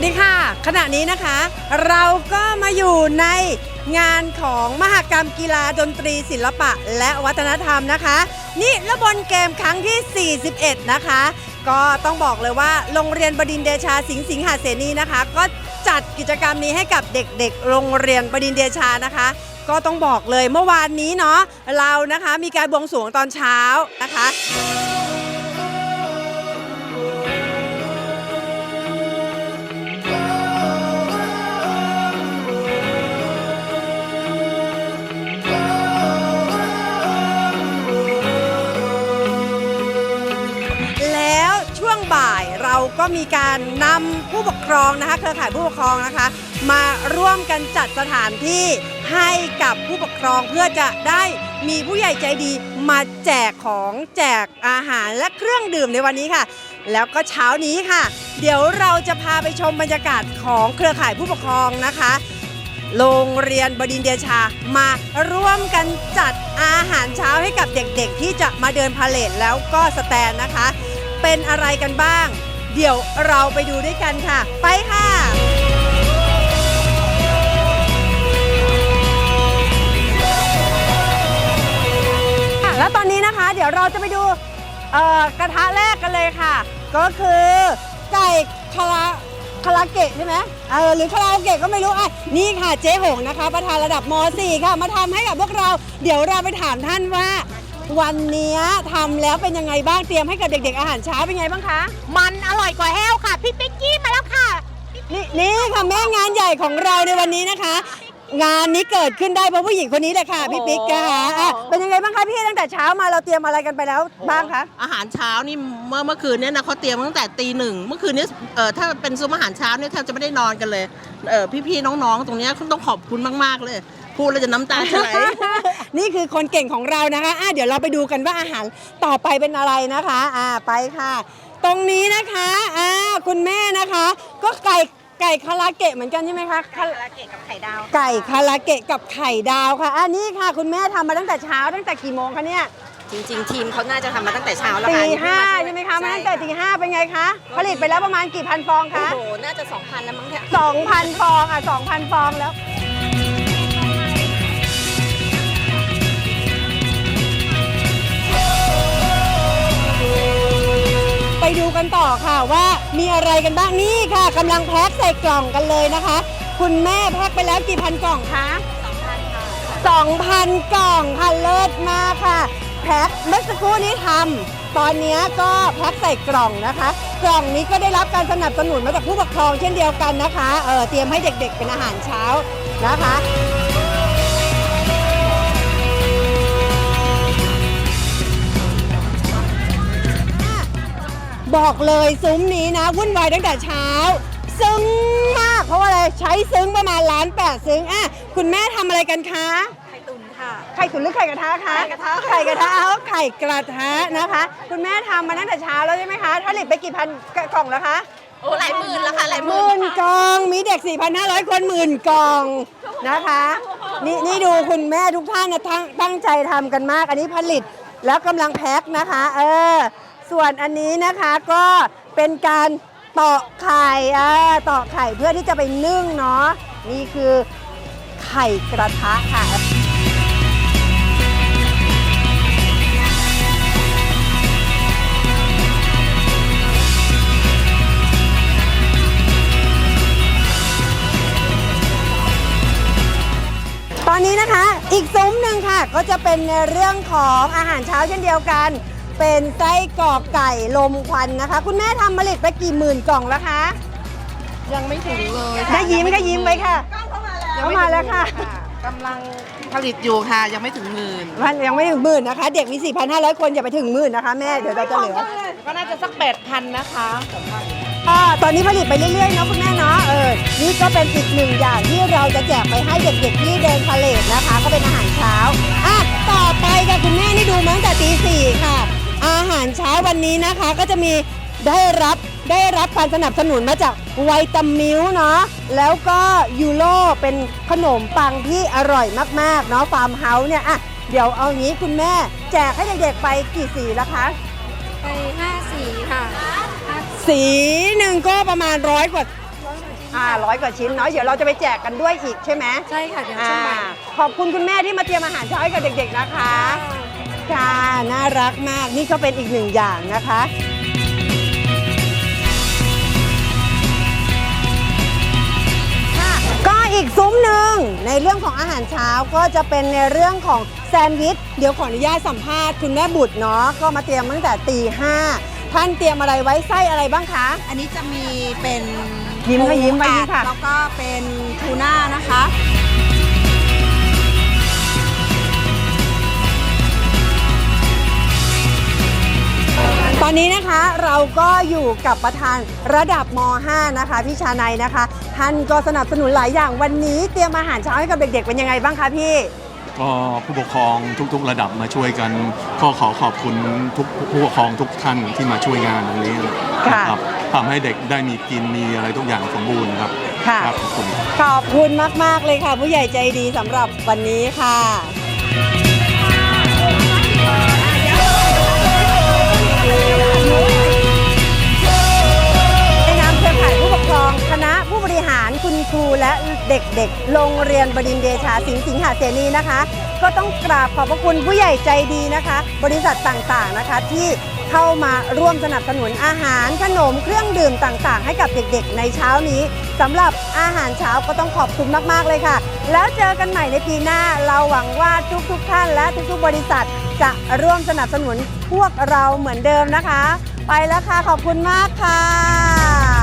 วัสดีค่ะ ขณะนี้นะคะ เราก็มาอยู่ในงานของมหกรรมกีฬาดนตรีศิลปะ และวัฒนธรรมนะคะ นี่ระบนเกมครั้งที่ 41 นะคะ ก็ต้องบอกเลยว่าโรงเรียนบดินเดชาสิงห์สิงหาเสนีนะคะ ก็จัดกิจกรรมนี้ให้กับเด็กๆ โรงเรียนบดินเดชานะคะ ก็ต้องบอกเลยเมื่อวานนี้เนาะเรานะคะมีการบวงสรวงตอนเช้านะคะ ก็มีการนำผู้ปกครองนะคะเครือข่ายผู้ปกครองนะคะ มาร่วมกันจัดสถานที่ให้กับผู้ปกครองเพื่อจะได้มีผู้ใหญ่ใจดีมาแจกของแจกอาหารและเครื่องดื่มในวันนี้ค่ะ แล้วก็เช้านี้ค่ะ เดี๋ยวเราจะพาไปชมบรรยากาศของเครือข่ายผู้ปกครองนะคะโรงเรียนบดินเดชามาร่วมกันจัดอาหารเช้าให้กับเด็กๆ ที่จะมาเดินพาเลทแล้วก็สแตนนะคะ เป็นอะไรกันบ้าง เดี๋ยวเราไปดูด้วยกันค่ะ ไปค่ะ ค่ะ แล้วตอนนี้นะคะ เดี๋ยวเราจะไปดูเอ่อกระทะแรกกันเลยค่ะ ก็คือไก่คาราคาราเกะใช่ไหมเออหรือคาราโอเกะก็ไม่รู้อะนี่ค่ะเจ๊หงนะคะ ประธานระดับม .4 ค่ะ มาทำให้กับพวกเรา เดี๋ยวเราไปถามท่านว่า วันเนี้ยทำแล้วเป็นยังไงบ้างเตรียมให้กับเด็ก ๆ อาหารเช้าเป็นไงบ้างคะ มันอร่อยกว่าแห้วค่ะ พี่ปิ๊กกี้มาแล้วค่ะ นี่นี่ค่ะแม่งานใหญ่ของเราในวันนี้นะคะ งานนี้เกิดขึ้นได้เพราะผู้หญิงคนนี้เลยค่ะ พี่ปิ๊กค่ะอะเป็นยังไงบ้างคะพี่ตั้งแต่เช้ามาเราเตรียมอะไรกันไปแล้วบ้างคะอาหารเช้านี่เมื่อเมื่อคืนเนี่ยนะเขาเตรียมตั้งแต่ตีหนึ่งเมื่อคืนเนี้เออถ้าเป็นซุ้มอาหารเช้าเนี่ยแทบจะไม่ได้นอนกันเลยเออพี่ๆน้องๆ ตรงเนี้ยต้องขอบคุณมากๆเลย พูดแล้วจะน้ำตาจะไหล นี่คือคนเก่งของเรานะคะอะเดี๋ยวเราไปดูกันว่าอาหารต่อไปเป็นอะไรนะคะอ่าไปค่ะ ตรงนี้นะคะอ่าคุณแม่นะคะ ก็ไก่ไก่คาราเกะเหมือนกันใช่ไหมคะคาคาราเกะกับไข่ดาวไก่คาราเกะกับไข่ดาวค่ะอันนี้ค่ะ คุณแม่ทำมาตั้งแต่เช้าตั้งแต่กี่โมงคะเนี่ยจริง ๆ ทีมเขาน่าจะทำมาตั้งแต่เช้าแล้วตีค่ะห้าใช่ไหมคะมาตั้งแต่ตีห้าเป็นไงคะผลิตไปแล้วประมาณกี่พันฟองโอ้คะโห น่าจะ 2,000 แล้วมั้งเนี่ย 2,000 ฟองอะ2,000 ฟองแล้ว ดูกันต่อค่ะว่ามีอะไรกันบ้างนี่ค่ะกำลังแพ็คใส่กล่องกันเลยนะคะ คุณแม่แพ็คไปแล้วกี่พันกล่องคะ2,000 กล่องค่ะเลิศมากค่ะแพ็คเมื่อสักครู่นี้ทำตอนนี้ก็แพ็คใส่กล่องนะคะ กล่องนี้ก็ได้รับการสนับสนุนมาจากผู้ปกครองเช่นเดียวกันนะคะเออเตรียมให้เด็กๆเป็นอาหารเช้านะคะ บอกเลยซุ้มนี้นะ วุ่นวายตั้งแต่เช้า ซึ้งมากเพราะว่าอะไรใช้ซึ้งประมาณล้านแปดซึ้งอะคุณแม่ทำอะไรกันคะ ไข่ตุนค่ะ ไข่ตุ๋นหรือไข่กระทะคะไข่กระทะ ไข่กระทะเอาไข่กระทะนะคะ คุณแม่ทำมาตั้งแต่เช้าแล้วใช่ไหมคะผลิตไปกี่พันกล่องแล้วคะโอ้หลายหมื่นแล้วค่ะหลายหหมื่มื่นนกล่องมีเด็ก 4,500 คนหมื่นกล่องนะคะ นี่นี่ดูคุณแม่ทุกท่านนะตั้งตั้งใจทำกันมาก อันนี้ผลิตแล้วกำลังแพ็คนะคะ เออ ส่วนอันนี้นะคะก็เป็นการตอกไข่ตอกไข่เพื่อที่จะไปนึ่งเนาะนี่คือไข่กระทะค่ะตอนนี้นะคะอีกซุ้มหนึ่งค่ะก็จะเป็นในเรื่องของอาหารเช้าเช่นเดียวกัน เป็นไส้กรอกไก่ลมควันนะคะ คุณแม่ทำผลิตไปกี่หมื่นกล่องแล้วคะ ยังไม่ถึงเลยได้ยิ้มก็ยิ้มไว้ค่ะเข้ามาแล้วค่ะ กำลังผลิตอยู่ค่ะยังไม่ถึงหมื่นมันยังไม่ถึงหมื่นนะคะ เด็กมี 4,500 คนอย่าไปถึงหมื่นนะคะแม่เดี๋ยวเราจะเหลือก็น่าจะสักแปดพันนะคะอ่าตอนนี้ผลิตไปเรื่อยๆเนาะคุณแม่เนาะเออนี่ก็เป็นอีกหนึ่งอย่างที่เราจะแจกไปให้เด็กๆที่เดินพาเลทนะคะ ก็เป็นอาหารเช้าอะต่อไปค่ะคุณแม่าหารเช้าวันนี้นะคะก็จะมีได้รับได้รับการสนับสนุนมาจากไวตามิลเนาะแล้วก็ยูโรเป็นขนมปังที่อร่อยมากๆเนาะฟาร์มเฮาส์เนี่ยอะเดี๋ยวเอางี้คุณแม่ แจกให้เด็กๆไปกี่สีแล้วคะ ไปห้าสีค่ะสีหนึ่งก็ประมาณร้อยกว่าอ่าร้อยกว่าชิ้นเนาะเดี๋ยวเราจะไปแจกกันด้วยอีกใช่ไหมใช่ค่ะเดี๋ยวอ่าช่วงบ่ายขอบคุณคุณแม่ที่มาเตรียมอาหารเช้าให้กับเด็กๆนะคะ ค่ะ น่ารักมากนี่ก็เป็นอีกหนึ่งอย่างนะคะค่ะก็อีกซุ้มหนึ่งในเรื่องของอาหารเช้าก็จะเป็นในเรื่องของแซนด์วิชเดี๋ยวขออนุญาตสัมภาษณ์คุณแม่บุตรเนาะก็มาเตรียมตั้งแต่ตีห้าท่านเตรียมอะไรไว้ไส้อะไรบ้างคะ อันนี้จะมีเป็นยิ้มค่ะยิ้มไว้ยิ้มค่ะแล้วก็เป็นทูน่านะคะ ตอนนี้นะคะเราก็อยู่กับประธานระดับม .5 นะคะพี่ชาไนยนะคะ ท่านก็สนับสนุนหลายอย่างวันนี้เตรียมอาหารเช้าให้กับเด็กๆเป็นยังไงบ้างคะพี่ ก็ผู้ปกครองทุกๆ ระดับมาช่วยกันก็ขอขอบคุณทุกผู้ปกครองทุกท่านที่มาช่วยงานตรงนี้ค่ะนะครับทำให้เด็กได้มีกินมีอะไรทุกอย่างสมบูรณ์ครับค่ะครับขอบคุณ ขอบคุณมาก ๆ เลยค่ะ ผู้ใหญ่ใจดีสำหรับวันนี้ค่ะ ในนามเครือข่ายผู้ปกครอง คณะผู้บริหารคุณครูและเด็กๆ โรงเรียนบดินทร์เดชาสิงห์สิงหาเสนีนะคะ ก็ต้องกราบขอบพระคุณผู้ใหญ่ใจดีนะคะ บริษัทต่างๆนะคะที่เข้ามาร่วมสนับสนุนอาหารขนมเครื่องดื่มต่างๆ ให้กับเด็กๆ ในเช้านี้สำหรับอาหารเช้าก็ต้องขอบคุณมากๆเลยค่ะ แล้วเจอกันใหม่ในปีหน้าเราหวังว่าทุกๆท่านและทุกๆ บริษัทจะร่วมสนับสนุนพวกเราเหมือนเดิมนะคะ ไปแล้วค่ะขอบคุณมากค่ะ